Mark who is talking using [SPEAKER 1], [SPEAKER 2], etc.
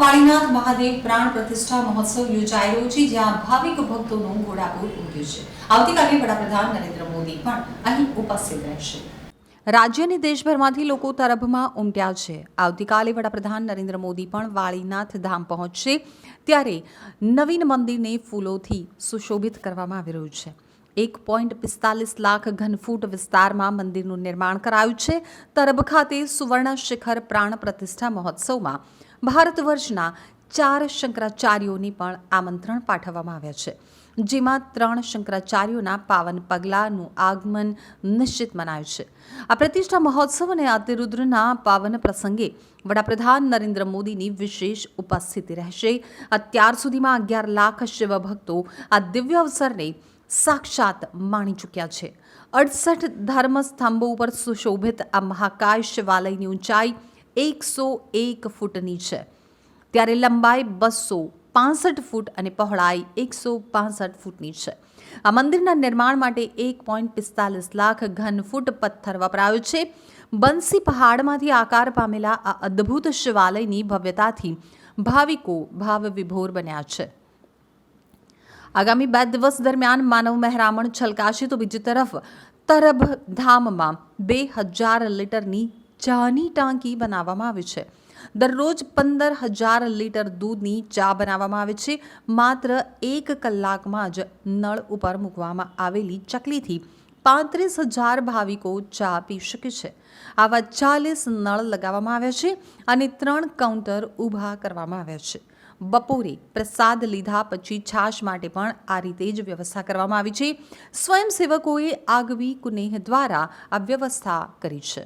[SPEAKER 1] વાળીનાથ મહાદેવ પ્રાણ પ્રતિષ્ઠા મહોત્સવ યોજાઈ રહ્યો છે, જ્યાં ભાવિક ભક્તોનું ઘોડાપુર ઉમટ્યું છે. આવતીકાલે વડાપ્રધાન નરેન્દ્ર મોદી પણ અહીં ઉપસ્થિત રહેશે. રાજ્યની દેશભરમાંથી લોકો તરફમાં ઉમટ્યા છે. આવતીકાલે વડાપ્રધાન નરેન્દ્ર મોદી પણ વાળીનાથ ધામ પહોંચશે, ત્યારે નવીન મંદિરને ફૂલોથી સુશોભિત કરવામાં આવી રહ્યું છે. એક પોઈન્ટ પિસ્તાલીસ લાખ ઘનફૂટ વિસ્તારમાં મંદિરનું નિર્માણ કરાયું છે. તરબ ખાતે સુવર્ણ શિખર પ્રાણ પ્રતિષ્ઠા મહોત્સવમાં ભારત વર્ષના ચાર શંકરાચાર્યોની પણ આમંત્રણ પાઠવવામાં આવ્યા છે. જેમાં ત્રણ શંકરાચાર્યોના પાવન પગલાંનું આગમન નિશ્ચિત મનાયું છે. આ પ્રતિષ્ઠા મહોત્સવ અને અતિરુદ્રના પાવન પ્રસંગે વડાપ્રધાન નરેન્દ્ર મોદીની વિશેષ ઉપસ્થિતિ રહેશે. અત્યાર સુધીમાં અગિયાર લાખ શિવભક્તો આ દિવ્ય અવસરને સાક્ષાત માણી ચૂક્યા છે. અડસઠ ધર્મસ્તંભો ઉપર સુશોભિત આ મહાકાય શિવાલયની ઊંચાઈ એકસો એક ફૂટની છે. ત્યારે લંબાઈ બસો પાસઠ ફૂટ અને પહોળાઈ એકસો પાસઠ ફૂટની છે. આ મંદિરના નિર્માણ માટે એક પોઈન્ટ પિસ્તાલીસ લાખ ઘન ફૂટ પથ્થર વપરાયો છે. બંસી પહાડમાંથી આકાર પામેલા આ અદ્ભુત શિવાલયની ભવ્યતાથી ભાવિકો ભાવ વિભોર બન્યા છે. આગામી બે દિવસ દરમિયાન માનવ મહેરામણ છલકાશે તો બીજી તરફ તરભ ધામમાં બે હજાર લીટરની ચાની ટાંકી બનાવવામાં આવી છે. દરરોજ પંદર હજાર લીટર દૂધની ચા બનાવવામાં આવે છે. માત્ર એક કલાકમાં જ નળ ઉપર મૂકવામાં આવેલી ચકલીથી પાંત્રીસ હજાર ભાવિકો ચા પી શકે છે. આવા ચાલીસ નળ લગાવવામાં આવ્યા છે અને ત્રણ કાઉન્ટર ઊભા કરવામાં આવ્યા છે. બપોરે પ્રસાદ લીધા પછી છાશ માટે પણ આ રીતે જ વ્યવસ્થા કરવામાં આવી છે. સ્વયંસેવકોએ આગવી કુનેહ દ્વારા આ વ્યવસ્થા કરી છે.